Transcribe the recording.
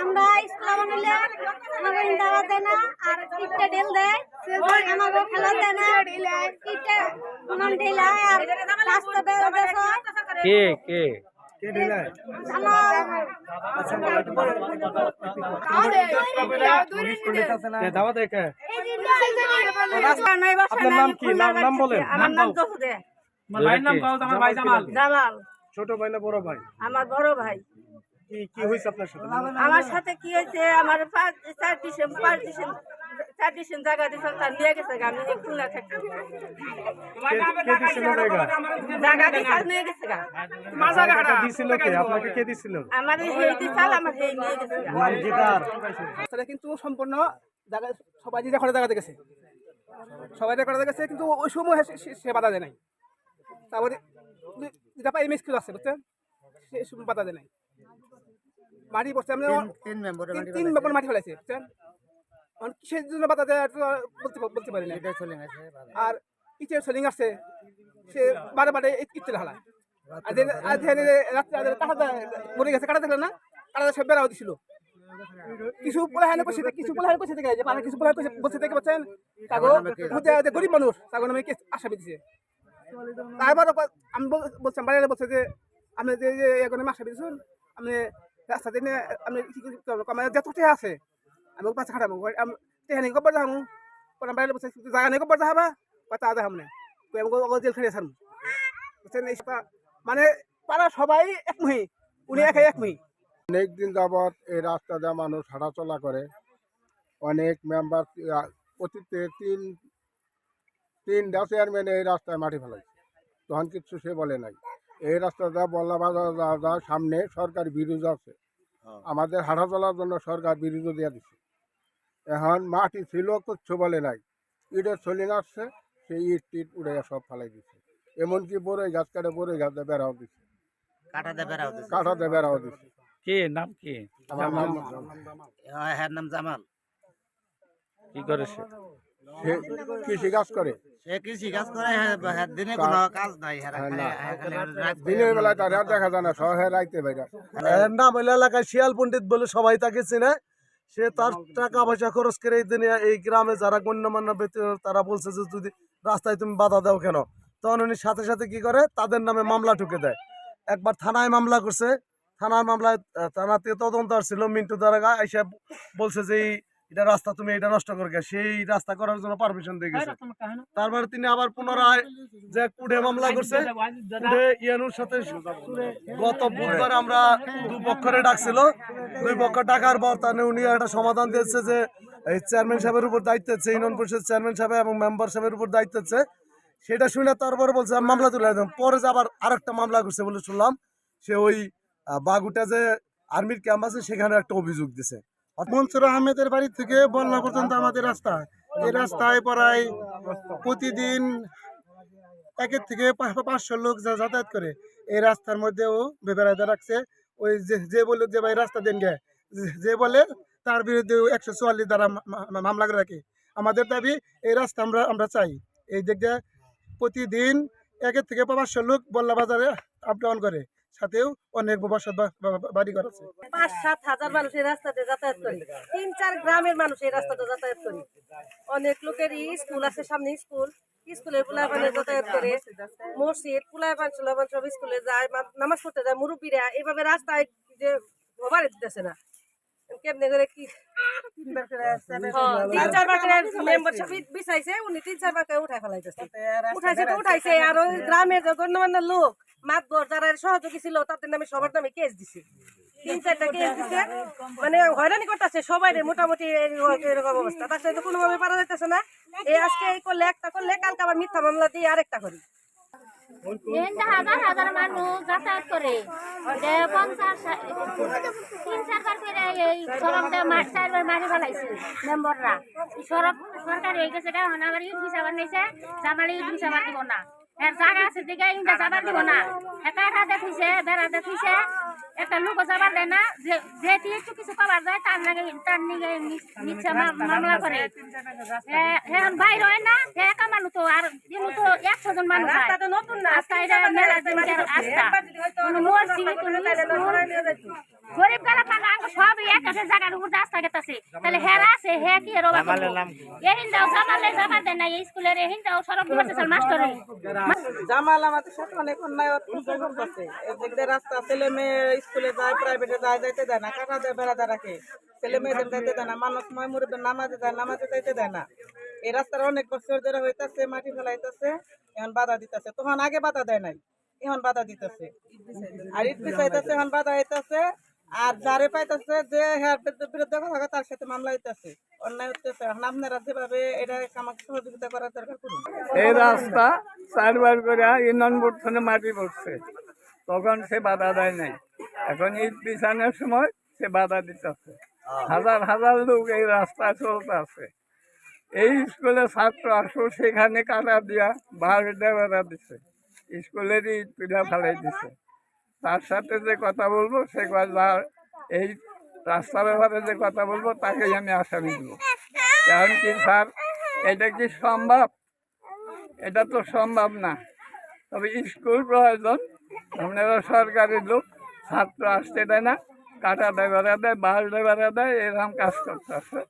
আমরা ইসলাম নিলে আমাকে দাওয়াত দেয় না আর কিটটা ঢেল দেয় আমাকে খেলা দেয় না কিটটা নন ঢেলা আর রাস্তা দেশ কে? কে আমার দাওয়া দেখে আপনার নাম কি? নাম নাম বলেন। আমার নাম জহুদে ভাইয়ের নাম কাও আমার ভাই জামাল। জামাল। ছোট ভাই না বড় ভাই? আমার বড় ভাই। কি কি হইছে আপনার সাথে? আমার সাথে কি হয়েছে? আমার পাঁচ চার ডিসেম্বর পাঁচ ডিসেম্বর। চার ডিসেম্বর জায়গা দিয়েছে তার নিয়ে গেছে আমি খুলনা থাকতাম কে কে জায়গা জায়গা নিয়ে গেছে গা। দিছিল কে? আপনাকে কে দিছিল? আমার হেই চাল আমার হেই নিয়ে গেছে গা। নাম গিটার সেটা কিন্তু সম্পূর্ণ জায়গা সবাই যে রেকর্ডে জায়গাতে গেছে সবাই রেকর্ডে গেছে কিন্তু ওই সময় সে- বাধা দেয় নাই। তারপরে যেটা পাই এমএস আছে বুঝছেন? সে সময় বাধা দেয় নাই। মাটি পড়ছে আমরা তিন তিন মেম্বার মাটি ফেলাইছে বুঝছেন? কিসের জন্য বাধা দেয় বলতে বলতে পারি না আর ইটের সেলিং আসছে সে বারে বারে ইটের হালা আর যে আর যে রাত্রে আর কাটা মরে গেছে কাটা দেখলেন না কাটা সব বেড়াও দিছিল কিছু বসে থাকে কিছু বসে থাকে যে মানে কিছু পোলা বসে থেকে বলছেন তাগো গরিব মানুষ তাগো নামে কেস আসামি দিছে তারপর আমি বল- বলছিলাম বাড়িতে বলছে যে আপনি যে এখন আসামি দিয়েছেন আপনি রাস্তা দিনে আপনি যত আছে আমি পাশে খাটাবো আমি টেহা নেই কবার যাব পরে বাড়িতে বলছে জায়গা নেই কবার যাবা বা তা যাব না আমি ওকে জেল খেলে ছাড়বো বুঝছেন এই মানে পাড়া সবাই এক মুহি উনি একাই এক মুহি অনেক দিন যাবৎ এই রাস্তা দিয়ে মানুষ হাঁটাচলা করে। অনেক মেম্বার অতীতে তিন তিনটা চেয়ারম্যান এই রাস্তায় মাটি ফেলাইছে। তখন কিছু সে বলে নাই। এই রাস্তা রাস্তাটা বল্লা বাজার সামনে সরকার বিরোধ আছে। আমাদের হাঁটা চলার জন্য সরকার বিরোধ দিয়ে দিছে। এখন মাটি ছিল কিচ্ছু বলে নাই। ইটের চলি আসছে সেই ইট টিট উড়ে সব ফেলাই দিচ্ছে এমনকি বড়ই গাছ কাটে বড়ই গাছ দিয়ে বেড়াও দিছে। কাটাতে বেড়াও দিছে। কাঠাতে বেড়াও দিছে। কে? নাম কি? আমার নাম জামাল? কি করে সে? সে কৃষি কাজ করে। সে কৃষি কাজ করে হ্যাঁ, হ্যাঁ, দিনে কোনো কাজ নাই হ্যাঁ, হ্যাঁ। হ্যাঁ, দিনের বেলায় তার দেখা যায় না শহরে রাইতে বাইরে। নাম এলাকায় শিয়াল পণ্ডিত বলে সবাই তাকে চেনে। সে তার টাকা পয়সা খরচ করে এই দিনে এই গ্রামে যারা গণ্যমান্য ব্যক্তি তারা বলছে যে যদি রাস্তায় তুমি বাধা দাও কেন? তখন উনি সাথে সাথে কি করে? তাদের নামে মামলা ঠুকে দেয়। একবার থানায় মামলা করছে। থানার মামলায় থানাতে তদন্ত আসছিল। মিন্টু দারাগা এসে বলছে যে এই এটা রাস্তা তুমি এটা নষ্ট করে গেছে সেই রাস্তা করার জন্য পারমিশন দিয়ে গেছে। তারপরে তিনি আবার পুনরায় যে কুড়ে মামলা করছে ইয়ানুর সাথে গত বুধবার আমরা দুপক্ষরে ডাকছিল। দুই পক্ষ ডাকার পর তাহলে উনি একটা সমাধান দিয়েছে যে এই চেয়ারম্যান সাহেবের উপর দায়িত্ব হচ্ছে ইউনিয়ন পরিষদ চেয়ারম্যান সাহেব এবং মেম্বার সাহেবের উপর দায়িত্ব হচ্ছে সেটা শুনে তারপরে বলছে মামলা তুলে দিলাম পরে যে আবার আরেকটা মামলা করছে বলে শুনলাম সে ওই বাগুটা যে আর্মির ক্যাম্প আছে সেখানে একটা অভিযোগ দিছে। মনসুর আহমেদের বাড়ি থেকে বন্যা পর্যন্ত আমাদের রাস্তা। এই রাস্তায় প্রায় প্রতিদিন একের থেকে পাঁচশো লোক যাতায়াত করে। এই রাস্তার মধ্যেও বেবেরাদা রাখছে। ওই যে বলে যে ভাই রাস্তা দেন গে, যে- বলে তার বিরুদ্ধে একশো চুয়াল্লিশ দ্বারা মামলা করে রাখে। আমাদের দাবি, এই রাস্তা আমরা আমরা চাই। এই দিক প্রতিদিন একের থেকে পাঁচশো লোক বল্লা বাজারে আপ ডাউন করে। সাথেও অনেক বসত বাড়ি ঘর আছে। পাঁচ, সাত হাজার মানুষ এই রাস্তাতে যাতায়াত করে। তিন, চার গ্রামের মানুষ এই রাস্তাতে যাতায়াত করে। অনেক লোকের স্কুল আছে, সামনে স্কুল। স্কুলের পোলাপানে যাতায়াত করে। মসজিদ, পোলাপান, সোলাপান সব স্কুলে যায় নামাজ পড়তে যায়, মুরব্বীরা। এইভাবে রাস্তায় যে ভবারে দিতেছে না। কেমনে করে কি হ্যাঁ, তিন চারবার করে মেম্বারশিপ উনি তিন চারবার করে উঠাই ফেলাইতেছে। উঠাইছে তো উঠাইছে আর ওই গ্রামের গণ্যমান্য লোক মাতবর যারা সহযোগী ছিল তাদের নামে সবার নামে কেস দিছে। তিন চারটা কেস দিছে। মানে হয়রানি করতেছে সবাই মোটামুটি এই- এরকম অবস্থা। তার সাথে কোনোভাবে পারা যাইতেছে না। এই আজকে এই করলে একটা করলে কালকে আবার মিথ্যা মামলা দিয়ে আরেকটা করি। হাজার হাজার মানুষ যাতায়াত করে। পঞ্চাশ, তিন চারবার করে এই সড়কটা মাঠ চারবার মারি ফেলাইছে মেম্বররা। সড়ক সরকার হয়ে গেছে এখন ইউথ জামাল না। এর জায়গা আছে দিকে যাবার দিব না। একা একা দেখিছে বেড়া দেখিছে। একটা লোক যাবার দেয় না যে একটু কিছু পাবার যায় তার তার নিগে মিথ্যা মা- মামলা করে। এখন বাইর হয় না একা মানুষ তো আর দিনু তো একশো জন মানুষ গরিব গেলে আঙ্গ এক জায়গার উপর রাস্তা গেতাছে তাহলে হেরা আছে হে কি এর অবাক এই হিন্দাও জামালে জামা দেয় না এই স্কুলের এই হিন্দাও সরব দিবসে মাস্টার জামাল আমাদের সাথে অনেক অন্যায় অত্যাচার করতেছে। এদিক রাস্তা ছেলে মেয়ে স্কুলে যায় প্রাইভেটে যায় যাইতে দেয় না। কাটা দেয় বেড়াতে রাখে? ছেলে মেয়েদের যাইতে দেয় না। মানুষ ময় মুরব্বে নামাজে যায় নামাজে যাইতে দেয় না। এই রাস্তার অনেক বছর ধরে হইতাছে মাটি ফেলাইতেছে এখন বাধা দিতেছে। তখন আগে বাধা দেয় নাই এখন বাধা দিতেছে। আর ইট পিছাইতেছে এখন বাধা হইতাছে আর যারে পাইতেছে যে হ্যাঁ বিরুদ্ধে কথা তার সাথে মামলা হইতেছে। অন্যায় হইতেছে এখন আপনারা যেভাবে এটা আমাকে সহযোগিতা করার দরকার করুন। এই রাস্তা চারবার করে ইউনিয়ন বোর্ড থেকে মাটি পড়ছে। তখন সে বাধা দেয় নাই। এখন ঈদ বিছানোর সময় সে বাধা দিতেছে। হাজার হাজার লোক এই রাস্তা চলতে আছে। এই স্কুলে ছাত্র আসো, সেখানে কাটা দিয়া বাস দেওয়া দিছে। স্কুলেরই পিঠা ফেলাই দিছে। তার সাথে যে কথা বলব, সে কথা এই রাস্তার ব্যাপারে যে কথা বলব তাকেই আমি আসামি দেবো। কারণ কি স্যার, এটা কি সম্ভব? এটা তো সম্ভব না। তবে স্কুল প্রয়োজন, আপনারা সরকারি লোক, ছাত্র আসতে দেয় না, কাটা বেড়া দেয় বাস বেড়া দেয়, এরকম কাজ করতে আছে